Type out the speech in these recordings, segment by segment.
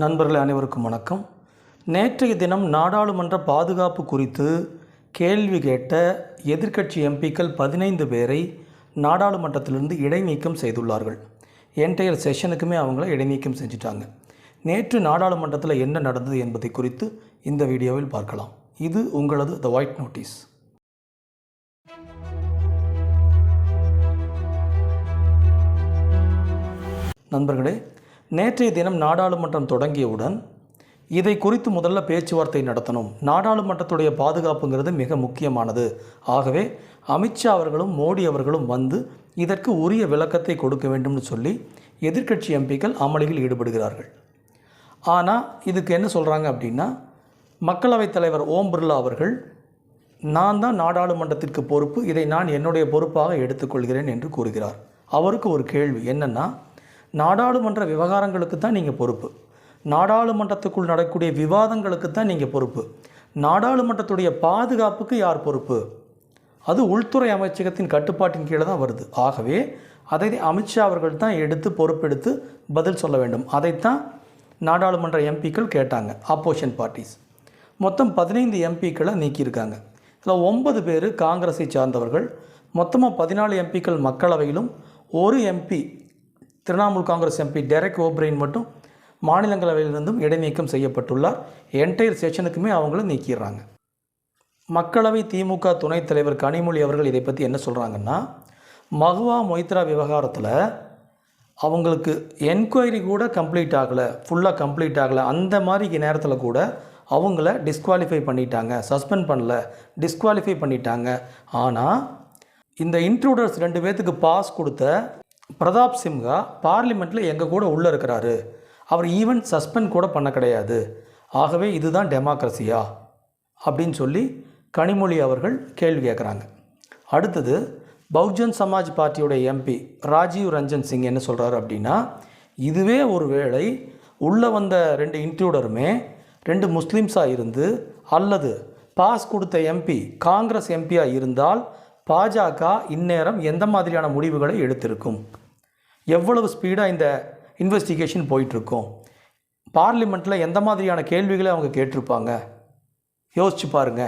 நண்பர்கள் அனைவருக்கும் வணக்கம். நேற்றைய தினம் நாடாளுமன்ற பாதுகாப்பு குறித்து கேள்வி கேட்ட எதிர்க்கட்சி எம்பிக்கள் பதினைந்து பேரை நாடாளுமன்றத்திலிருந்து இடைநீக்கம் செய்துள்ளார்கள். என்டையர் செஷனுக்குமே அவங்கள இடைநீக்கம் செஞ்சிட்டாங்க. நேற்று நாடாளுமன்றத்தில் என்ன நடந்தது என்பதை குறித்து இந்த வீடியோவில் பார்க்கலாம். இது உங்களது த ஒயிட் நோட்டீஸ் நண்பர்களே நேற்றைய தினம் நாடாளுமன்றம் தொடங்கியவுடன் இதை குறித்து முதல்ல பேச்சுவார்த்தை நடத்தணும். நாடாளுமன்றத்துடைய பாதுகாப்புங்கிறது மிக முக்கியமானது. ஆகவே அமித்ஷா அவர்களும் மோடி அவர்களும் வந்து இதற்கு உரிய விளக்கத்தை கொடுக்க வேண்டும்னு சொல்லி எதிர்க்கட்சி எம்பிக்கள் அமளியில் ஈடுபடுகிறார்கள். ஆனால் இதுக்கு என்ன சொல்கிறாங்க அப்படின்னா மக்களவைத் தலைவர் ஓம் பிர்லா அவர்கள் நான் தான் நாடாளுமன்றத்திற்கு பொறுப்பு இதை நான் என்னுடைய பொறுப்பாக எடுத்துக்கொள்கிறேன் என்று கூறுகிறார். அவருக்கு ஒரு கேள்வி என்னென்னா நாடாளுமன்ற விவகாரங்களுக்கு தான் நீங்கள் பொறுப்பு. நாடாளுமன்றத்துக்குள் நடக்கக்கூடிய விவாதங்களுக்கு தான் நீங்கள் பொறுப்பு. நாடாளுமன்றத்துடைய பாதுகாப்புக்கு யார் பொறுப்பு? அது உள்துறை அமைச்சகத்தின் கட்டுப்பாட்டின் கீழே தான் வருது. ஆகவே அதை அமித்ஷா அவர்கள் தான் எடுத்து பொறுப்பெடுத்து பதில் சொல்ல வேண்டும். அதைத்தான் நாடாளுமன்ற எம்பிக்கள் கேட்டாங்க. Opposition parties. மொத்தம் பதினைந்து எம்பிக்களை நீக்கியிருக்காங்க. இதில் ஒன்பது பேர் காங்கிரஸை சார்ந்தவர்கள். மொத்தமாக பதினாலு எம்பிக்கள் மக்களவையிலும் ஒரு MP Trinamool Congress MP Derek O'Brien மட்டும் மாநிலங்களவையிலிருந்தும் இடைநீக்கம் செய்யப்பட்டுள்ளார். என்டையர் செஷனுக்குமே அவங்கள நீக்கிடுறாங்க. மக்களவை திமுக துணைத் தலைவர் கனிமொழி அவர்கள் இதை பற்றி என்ன சொல்கிறாங்கன்னா மகுவா மொய்த்ரா விவகாரத்தில் அவங்களுக்கு என்கொயரி கூட கம்ப்ளீட் ஆகலை ஃபுல்லாக கம்ப்ளீட் ஆகலை. அந்த மாதிரி நேரத்தில் கூட அவங்கள டிஸ்குவாலிஃபை பண்ணிட்டாங்க. சஸ்பெண்ட் பண்ணல டிஸ்குவாலிஃபை பண்ணிட்டாங்க. ஆனால் இந்த இன்ட்ரூடர்ஸ் ரெண்டு பேர்த்துக்கு பாஸ் கொடுத்த பிரதாப் சிம்ஹா பார்லிமெண்ட்டில் எங்கள் கூட உள்ளே இருக்கிறாரு. அவர் ஈவன் சஸ்பெண்ட் கூட பண்ண கிடையாது. ஆகவே இதுதான் டெமோக்ரஸியா அப்படின்னு சொல்லி கனிமொழி அவர்கள் கேள்வி கேட்குறாங்க. அடுத்தது பகுஜன் சமாஜ் பார்ட்டியோட எம்பி ராஜீவ் ரஞ்சன் சிங் என்ன சொல்கிறாரு அப்படின்னா இதுவே ஒரு வேளை உள்ளே வந்த ரெண்டு இன்ட்ரூடருமே ரெண்டு முஸ்லீம்ஸாக இருந்து அல்லது பாஸ் கொடுத்த எம்பி காங்கிரஸ் எம்பியாக இருந்தால் பாஜக இந்நேரம் எந்த மாதிரியான முடிவுகளை எடுத்திருக்கும்? எவ்வளவு ஸ்பீடாக இந்த இன்வெஸ்டிகேஷன் போயிட்டுருக்கோம்? பார்லிமெண்ட்டில் எந்த மாதிரியான கேள்விகளை அவங்க கேட்டிருப்பாங்க? யோசிச்சு பாருங்க.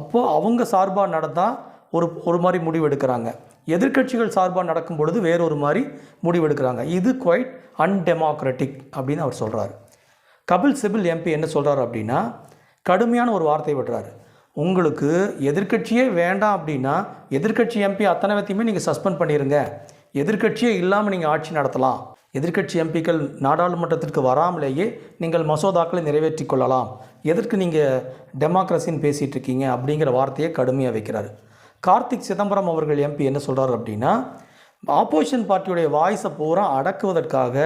அப்போது அவங்க சார்பாக நடந்தால் ஒரு ஒரு மாதிரி முடிவு எடுக்கிறாங்க. எதிர்க்கட்சிகள் சார்பாக நடக்கும் பொழுது வேறொரு மாதிரி முடிவெடுக்கிறாங்க இது குவைட் அன்டெமோக்ராட்டிக் அப்படின்னு அவர் சொல்கிறார் கபில் சிபில் எம்பி என்ன சொல்கிறார் அப்படின்னா கடுமையான ஒரு வார்த்தை விடுறாரு. உங்களுக்கு எதிர்க்கட்சியே வேண்டாம் அப்படின்னா எதிர்க்கட்சி எம்பி அத்தனை வத்தையுமே நீங்கள் சஸ்பெண்ட் பண்ணிடுங்க எதிர்க்கட்சியே இல்லாமல் நீங்கள் ஆட்சி நடத்தலாம். எதிர்க்கட்சி எம்பிக்கள் நாடாளுமன்றத்திற்கு வராமலேயே நீங்கள் மசோதாக்களை நிறைவேற்றிக் கொள்ளலாம். எதற்கு நீங்கள் டெமோக்ரஸின்னு பேசிகிட்டு இருக்கீங்க அப்படிங்கிற வார்த்தையை கடுமையாக வைக்கிறார். கார்த்திக் சிதம்பரம் அவர்கள் எம்பி என்ன சொல்கிறார் அப்படின்னா ஆப்போசிஷன் பார்ட்டியுடைய வாய்ஸை பூரா அடக்குவதற்காக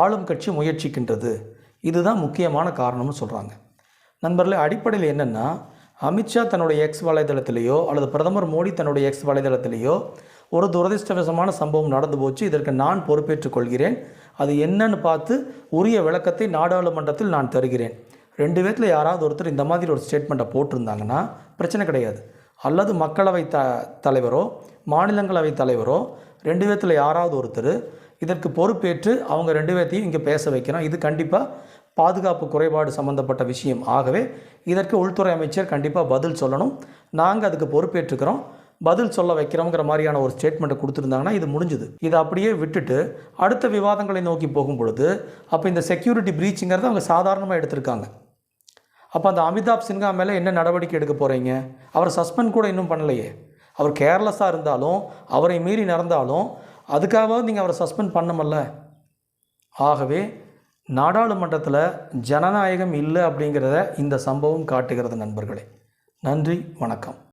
ஆளும் கட்சி முயற்சிக்கின்றது. இதுதான் முக்கியமான காரணம்னு சொல்கிறாங்க நண்பர்களே அடிப்படையில் என்னென்னா அமித்ஷா தன்னுடைய எக்ஸ் வலைதளத்திலேயோ அல்லது பிரதமர் மோடி தன்னுடைய எக்ஸ் வலைதளத்திலேயோ ஒரு துரதிர்ஷ்டவசமான சம்பவம் நடந்து போச்சு. இதற்கு நான் பொறுப்பேற்றுக் கொள்கிறேன். அது என்னன்னு பார்த்து உரிய விளக்கத்தை நாடாளுமன்றத்தில் நான் தருகிறேன். ரெண்டு பேர்த்தில் யாராவது ஒருத்தர் இந்த மாதிரி ஒரு ஸ்டேட்மெண்ட்டை போட்டிருந்தாங்கன்னா பிரச்சனை கிடையாது. அல்லது மக்களவை த தலைவரோ மாநிலங்களவை தலைவரோ ரெண்டு பேர்த்தில் யாராவது ஒருத்தர் இதற்கு பொறுப்பேற்று அவங்க ரெண்டு பேர்த்தையும் இங்கே பேச வைக்கிறோம் இது கண்டிப்பாக பாதுகாப்பு குறைபாடு சம்மந்தப்பட்ட விஷயம். ஆகவே இதற்கு உள்துறை அமைச்சர் கண்டிப்பாக பதில் சொல்லணும். நாங்கள் அதுக்கு பொறுப்பேற்றுக்கிறோம். பதில் சொல்ல வைக்கிறோங்கிற மாதிரியான ஒரு ஸ்டேட்மெண்ட்டை கொடுத்துருந்தாங்கன்னா இது முடிஞ்சுது. இதை அப்படியே விட்டுட்டு அடுத்த விவாதங்களை நோக்கி போகும் பொழுது அப்போ இந்த செக்யூரிட்டி ப்ரீச்சுங்கிறத அவங்க சாதாரணமாக எடுத்திருக்காங்க. அப்போ அந்த அமிதாப் சின்ஹா மேலே என்ன நடவடிக்கை எடுக்க போகிறீங்க அவர் சஸ்பெண்ட் கூட இன்னும் பண்ணலையே. அவர் கேர்லெஸ்ஸாக இருந்தாலும் அவரை மீறி நடந்தாலும் அதுக்காகவாவது நீங்கள் அவரை சஸ்பெண்ட் பண்ணமல்ல. ஆகவே நாடாளுமன்றத்தில் ஜனநாயகம் இல்லை அப்படிங்கிறத இந்த சம்பவம் காட்டுகிறது நண்பர்களே. நன்றி வணக்கம்.